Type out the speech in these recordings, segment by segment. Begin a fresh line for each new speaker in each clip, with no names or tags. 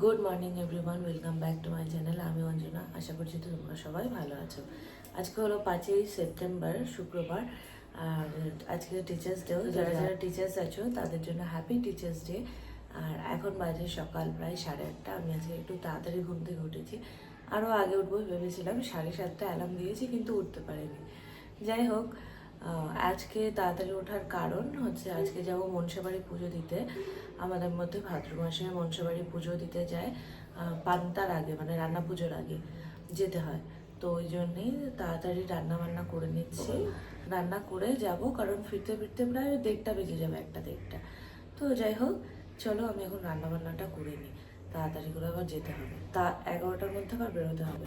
Good morning everyone welcome back to my channel আমি অঞ্জনা। আশা করছি তোমরা সবাই ভালো আছো। আজকে হলো পাঁচই সেপ্টেম্বর, শুক্রবার। আর আজকে টিচার্স ডে যারা যারা টিচার্স আছো, তাদের জন্য হ্যাপি টিচার্স ডে আর এখন বাজে সকাল প্রায় সাড়ে আটটা। আমি আজকে একটু তাড়াতাড়ি ঘুম থেকে উঠেছি। আরও আগে উঠবো ভেবেছিলাম, সাড়ে সাতটা অ্যালার্ম দিয়েছি, কিন্তু উঠতে পারিনি। যাই হোক আজকে তাড়াতাড়ি ওঠার কারণ হচ্ছে আজকে যাব মনসাবাড়ি পুজো দিতে। আমাদের মধ্যে ভাদ্র মাসে মনসাবাড়ি পুজো দিতে যায় পান্তার আগে মানে রান্না পুজোর আগে যেতে হয়। তো ওই জন্যেই তাড়াতাড়ি রান্না বান্না করে নিচ্ছি। রান্না করে যাব, কারণ ফিরতে ফিরতে প্রায় দেড়টা বেজে যাবে, একটা দেড়টা। তো যাই হোক, চলো আমি এখন রান্না বান্নাটা করে নিই। তাড়াতাড়ি করে আবার যেতে হবে। তা এগারোটার মধ্যে আবার বেরোতে হবে।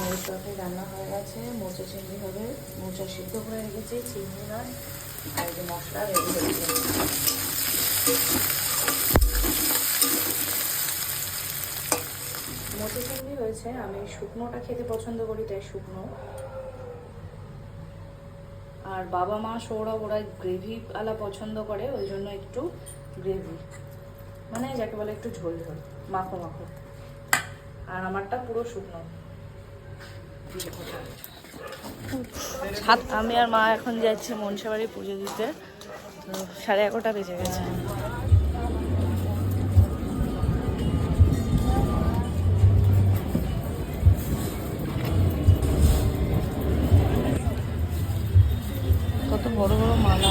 ডিমের তরকারি রান্না হয়ে গেছে, মোচা চিংড়ি হবে, মোচা সিদ্ধ করে রেখেছি চিংড়ি নয়, আর যে মশলা রেডি হয়েছে মোচা চিংড়ি হয়েছে, আমি শুকনোটা খেতে পছন্দ করি, তাই শুকনো। আর বাবা মা, সৌরভ, ওরা গ্রেভি আলা পছন্দ করে, ওই জন্য একটু গ্রেভি মানে যাকে বলে একটু ঝোল ঝোল, মাখো মাখো। আর আমারটা পুরো শুকনো। আমি আর মা এখন যাচ্ছি মনসাবাড়ি পুজো দিতে। সাড়ে এগারোটা বেজে গেছে। কত বড় বড় মালা।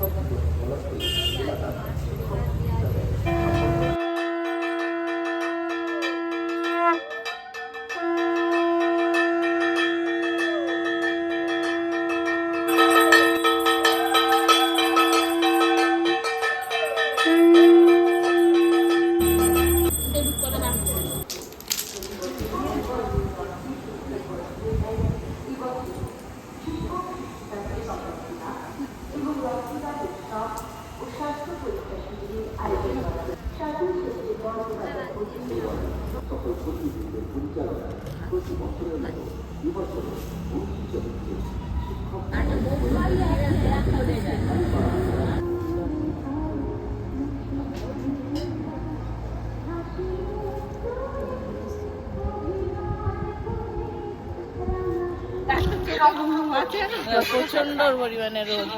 Thank you.
প্রচণ্ড পরিমাণে রোদ।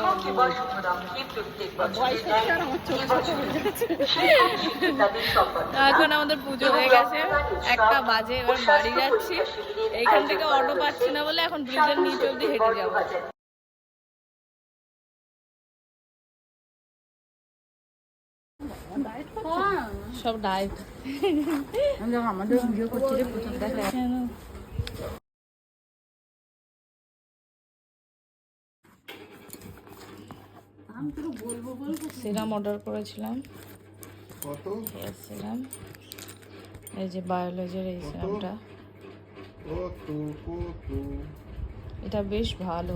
এখন আমাদের পুজো হয়ে গেছে। একটা বাজে এবার বাড়ি যাচ্ছি। এইখান থেকে অটো পাচ্ছি না বলে এখন ব্রিজের নিচে অব্দি হেঁটে যাব। সব ডায়েট
আমাদের ভিডিও করছি রে প্রথম দেখা।
সিরাম অর্ডার করেছিলাম।
কত?
সিরাম এই যে বায়োলজির এই সিরামটা। এটা বেশ ভালো।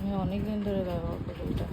আমি অনেকদিন ধরে ব্যবহার করি এটা।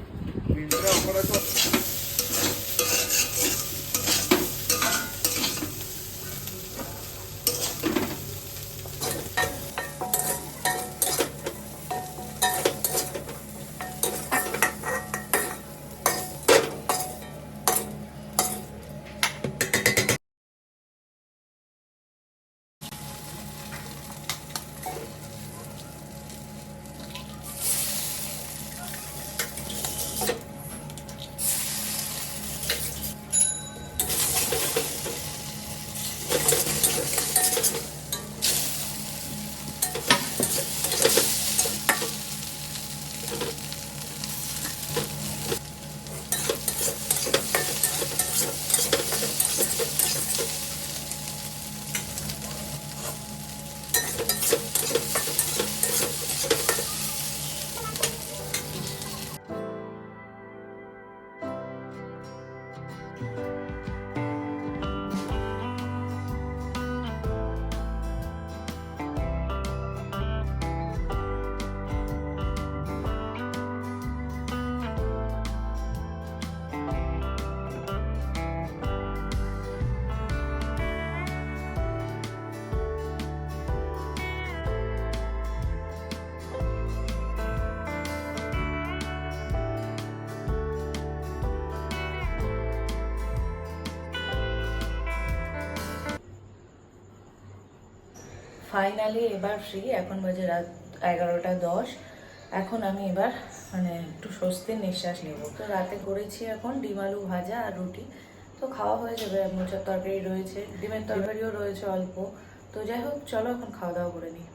Thank you.
ফাইনালি এবার ফ্রি এখন বাজে রাত এগারোটা দশ। এখন আমি এবার মানে একটু স্বস্তির নিঃশ্বাস নেব। তো রাতে করেছি এখন ডিম আলু ভাজা আর রুটি। তো খাওয়া হয়ে যাবে, মোচার তরকারি রয়েছে, ডিমের তরকারিও রয়েছে অল্প। তো যাই হোক, চলো এখন খাওয়া দাওয়া করে নিই।